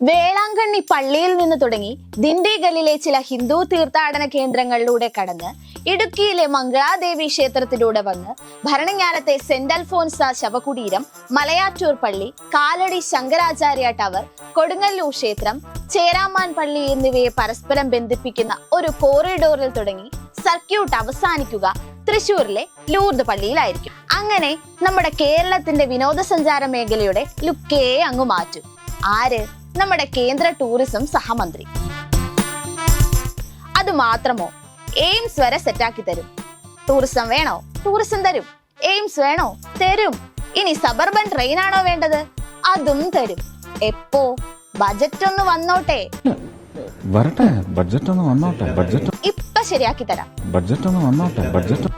വേളാങ്കണ്ണി പള്ളിയിൽ നിന്ന് തുടങ്ങി ദിണ്ടിഗലിലെ ചില ഹിന്ദു തീർത്ഥാടന കേന്ദ്രങ്ങളിലൂടെ കടന്ന് ഇടുക്കിയിലെ മംഗളാദേവി ക്ഷേത്രത്തിലൂടെ വന്ന് ഭരണങ്ങാനത്തെ സെന്റ് അൽഫോൻസ ശവകുടീരം മലയാറ്റൂർ പള്ളി കാലടി ശങ്കരാചാര്യ ടവർ കൊടുങ്ങല്ലൂർ ക്ഷേത്രം ചേരാമാൻ പള്ളി എന്നിവയെ പരസ്പരം ബന്ധിപ്പിക്കുന്ന ഒരു കോറിഡോറിൽ തുടങ്ങി സർക്യൂട്ട് അവസാനിക്കുക തൃശൂരിലെ ലൂർദ് പള്ളിയിലായിരിക്കും. അങ്ങനെ നമ്മുടെ കേരളത്തിന്റെ വിനോദസഞ്ചാര മേഖലയുടെ ലുക്കേ അങ്ങ് മാറ്റും. ആര്? നമ്മുടെ കേന്ദ്ര ടൂറിസം സഹമന്ത്രി. അത് മാത്രമോ? എയിംസ് വരെ സെറ്റാക്കി തരും. ടൂറിസം വേണോ? ടൂറിസം തരും. എയിംസ് വേണോ? തരും. ഇനി സബർബൻ ട്രെയിൻ ആണോ വേണ്ടത്? അതും തരും. എപ്പോ? ബജറ്റ് ഒന്ന് വന്നോട്ടെ. വരട്ടെ. ബഡ്ജറ്റ് ഒന്ന് വന്നോട്ടെ. ബഡ്ജറ്റ് ഇപ്പൊ ശരിയാക്കി തരാം. ബഡ്ജറ്റ് ഒന്ന് വന്നോട്ടെ. ബഡ്ജറ്റ്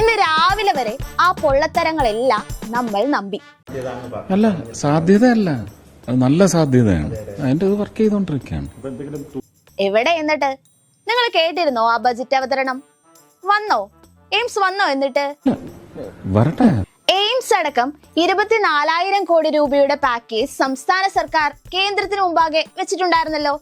ഇന്ന് രാവിലെ വരെ ആ പൊള്ളത്തരങ്ങളെല്ലാം നമ്മൾ നമ്പി. അല്ല സാധ്യതയല്ല. അത് നല്ല സാധ്യതയാണ്. അതിന്റെ ഇത് വർക്ക് ചെയ്തോണ്ടിരിക്കുകയാണ് എവിടെ എന്നിട്ട്? നിങ്ങൾ കേട്ടിരുന്നോ ആ ബജറ്റ് അവതരണം? വന്നോ? എയിംസ് വന്നോ എന്നിട്ട്? വരട്ടെ. എയിംസ് അടക്കം ഇരുപത്തിനാലായിരം കോടി രൂപയുടെ പാക്കേജ് സംസ്ഥാന സർക്കാർ കേന്ദ്രത്തിന് മുമ്പാകെ വെച്ചിട്ടുണ്ടായിരുന്നല്ലോ.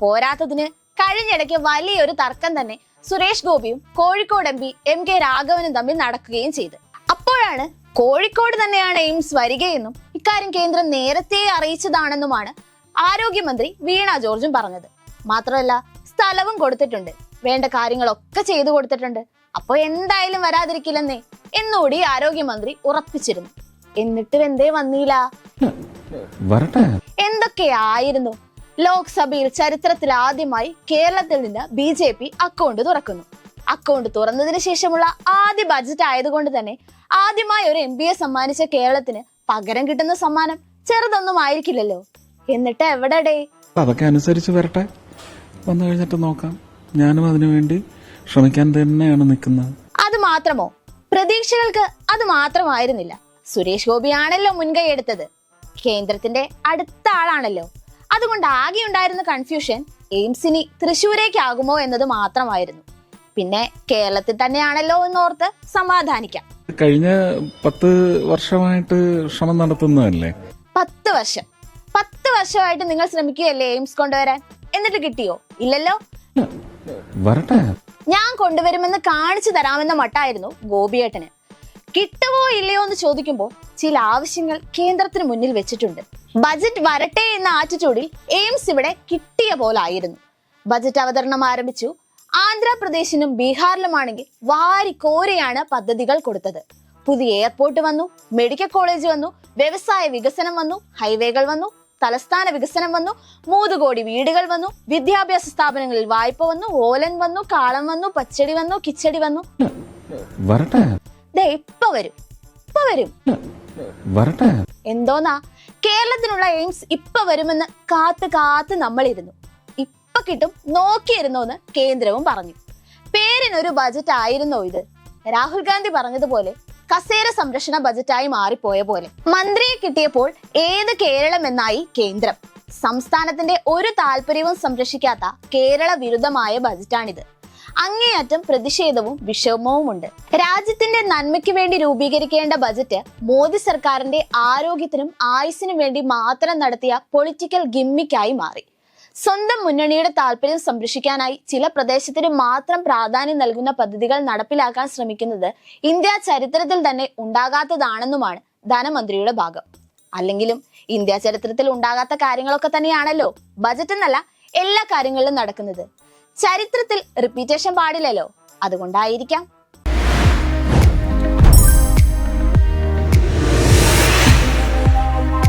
പോരാത്തതിന് കഴിഞ്ഞിടയ്ക്ക് വലിയൊരു തർക്കം തന്നെ സുരേഷ് ഗോപിയും Kozhikode M P M K രാഘവനും തമ്മിൽ നടക്കുകയും ചെയ്തു. അപ്പോഴാണ് കോഴിക്കോട് തന്നെയാണ് എയിംസ് വരികയെന്നും ഇക്കാര്യം കേന്ദ്രം നേരത്തെ അറിയിച്ചതാണെന്നുമാണ് ആരോഗ്യമന്ത്രി വീണ ജോർജും പറഞ്ഞത്. മാത്രമല്ല സ്ഥലവും കൊടുത്തിട്ടുണ്ട്. വേണ്ട കാര്യങ്ങളൊക്കെ ചെയ്തു കൊടുത്തിട്ടുണ്ട്. അപ്പൊ എന്തായാലും വരാതിരിക്കില്ലെന്നേ എന്നുകൂടി ആരോഗ്യമന്ത്രി ഉറപ്പിച്ചിരുന്നു. എന്നിട്ടും എന്തേ വന്നില്ല എന്തൊക്കെയായിരുന്നു ലോക്സഭയിൽ ചരിത്രത്തിൽ ആദ്യമായി കേരളത്തിൽ നിന്ന് ബി ജെ പി അക്കൗണ്ട് തുറക്കുന്നു. അക്കൗണ്ട് തുറന്നതിന് ശേഷമുള്ള ആദ്യ ബജറ്റ് ആയതുകൊണ്ട് തന്നെ ആദ്യമായി ഒരു എം എ സമ്മാനിച്ച കേരളത്തിന് പകരം കിട്ടുന്ന സമ്മാനം ചെറുതൊന്നും ആയിരിക്കില്ലല്ലോ എന്നിട്ട് എവിടെടേ? അതൊക്കെ അനുസരിച്ച് വരട്ടെ. വന്നു കഴിഞ്ഞിട്ട് നോക്കാം. ഞാനും അതിനുവേണ്ടി ശ്രമിക്കാൻ തന്നെയാണ് നിൽക്കുന്നത്. അത് മാത്രമോ? പ്രതീക്ഷകൾക്ക് അത് മാത്രമായിരുന്നില്ല. സുരേഷ് ഗോപിയാണല്ലോ മുൻകൈ എടുത്തത്. കേന്ദ്രത്തിന്റെ അടുത്ത ആളാണല്ലോ. അതുകൊണ്ട് ആകെ ഉണ്ടായിരുന്ന കൺഫ്യൂഷൻ എയിംസിനി തൃശ്ശൂരേക്കാകുമോ എന്നത് മാത്രമായിരുന്നു. പിന്നെ കേരളത്തിൽ തന്നെയാണല്ലോ എന്നോർത്ത് സമാധാനിക്കാം. കഴിഞ്ഞ പത്ത് വർഷമായിട്ട് ശ്രമം നടത്തുന്നതല്ലേ? പത്ത് വർഷം. പത്ത് വർഷമായിട്ട് നിങ്ങൾ ശ്രമിക്കുകയല്ലേ എയിംസ് കൊണ്ടുവരാൻ? എന്നിട്ട് കിട്ടിയോ? ഇല്ലല്ലോ? വരട്ടെ. ഞാൻ കൊണ്ടുവരുമെന്ന് കാണിച്ചു തരാമെന്ന മട്ടായിരുന്നു ഗോപിയേട്ടന്. കിട്ടുമോ ഇല്ലയോ എന്ന് ചോദിക്കുമ്പോൾ ചില ആവശ്യങ്ങൾ കേന്ദ്രത്തിന് മുന്നിൽ വെച്ചിട്ടുണ്ട്. ബജറ്റ് വരട്ടെ എന്ന ആറ്റിറ്റ്യൂഡിൽ എയിംസ് ഇവിടെ കിട്ടിയ പോലായിരുന്നു ബജറ്റ് അവതരണം ആരംഭിച്ചു ആന്ധ്രാപ്രദേശിനും ബീഹാറിലുമാണെങ്കിൽ വാരിക്കോരെയാണ് പദ്ധതികൾ കൊടുത്തത്. പുതിയ എയർപോർട്ട് വന്നു മെഡിക്കൽ കോളേജ് വന്നു വ്യവസായ വികസനം വന്നു ഹൈവേകൾ വന്നു തലസ്ഥാന വികസനം വന്നു മൂന്ന് കോടി വീടുകൾ വന്നു വിദ്യാഭ്യാസ സ്ഥാപനങ്ങളിൽ വായ്പ വന്നു ഓലൻ വന്നു കാളം വന്നു പച്ചടി വന്നു കിച്ചടി വന്നു. ഇപ്പൊ വരും. ഇപ്പൊ വരും. എന്തോന്നാ? കേരളത്തിനുള്ള എയിംസ് ഇപ്പൊ വരുമെന്ന് കാത്തു കാത്ത് നമ്മളിരുന്നു. ഇപ്പൊ കിട്ടും നോക്കിയിരുന്നോന്ന് കേന്ദ്രവും പറഞ്ഞു. പേരിനൊരു ബജറ്റ് ആയിരുന്നോ ഇത്? രാഹുൽ ഗാന്ധി പറഞ്ഞതുപോലെ കസേര സംരക്ഷണ ബജറ്റായി മാറിപ്പോയ പോലെ. മന്ത്രിയെ കിട്ടിയപ്പോൾ ഏത് കേരളം എന്നായി കേന്ദ്രം. സംസ്ഥാനത്തിന്റെ ഒരു താല്പര്യവും സംരക്ഷിക്കാത്ത കേരള വിരുദ്ധമായ ബജറ്റാണിത് അങ്ങേയറ്റം പ്രതിഷേധവും വിഷമവുമുണ്ട്. രാജ്യത്തിന്റെ നന്മയ്ക്ക് വേണ്ടി രൂപീകരിക്കേണ്ട ബജറ്റ് മോദി സർക്കാരിന്റെ ആരോഗ്യത്തിനും ആയുസിനും വേണ്ടി മാത്രം നടത്തിയ പൊളിറ്റിക്കൽ ഗിമ്മിക്കായി മാറി. സ്വന്തം മുന്നണിയുടെ താല്പര്യം സംരക്ഷിക്കാനായി ചില പ്രദേശത്തിന് മാത്രം പ്രാധാന്യം നൽകുന്ന പദ്ധതികൾ നടപ്പിലാക്കാൻ ശ്രമിക്കുന്നത് ഇന്ത്യ ചരിത്രത്തിൽ തന്നെ ഉണ്ടാകാത്തതാണെന്നുമാണ് ധനമന്ത്രിയുടെ ഭാഗം. അല്ലെങ്കിലും ഇന്ത്യ ചരിത്രത്തിൽ ഉണ്ടാകാത്ത കാര്യങ്ങളൊക്കെ തന്നെയാണല്ലോ. ബജറ്റ് എന്നല്ല എല്ലാ കാര്യങ്ങളിലും നടക്കുന്നത്. ചരിത്രത്തിൽ റിപ്പീറ്റേഷൻ പാടില്ലല്ലോ. അതുകൊണ്ടായിരിക്കാം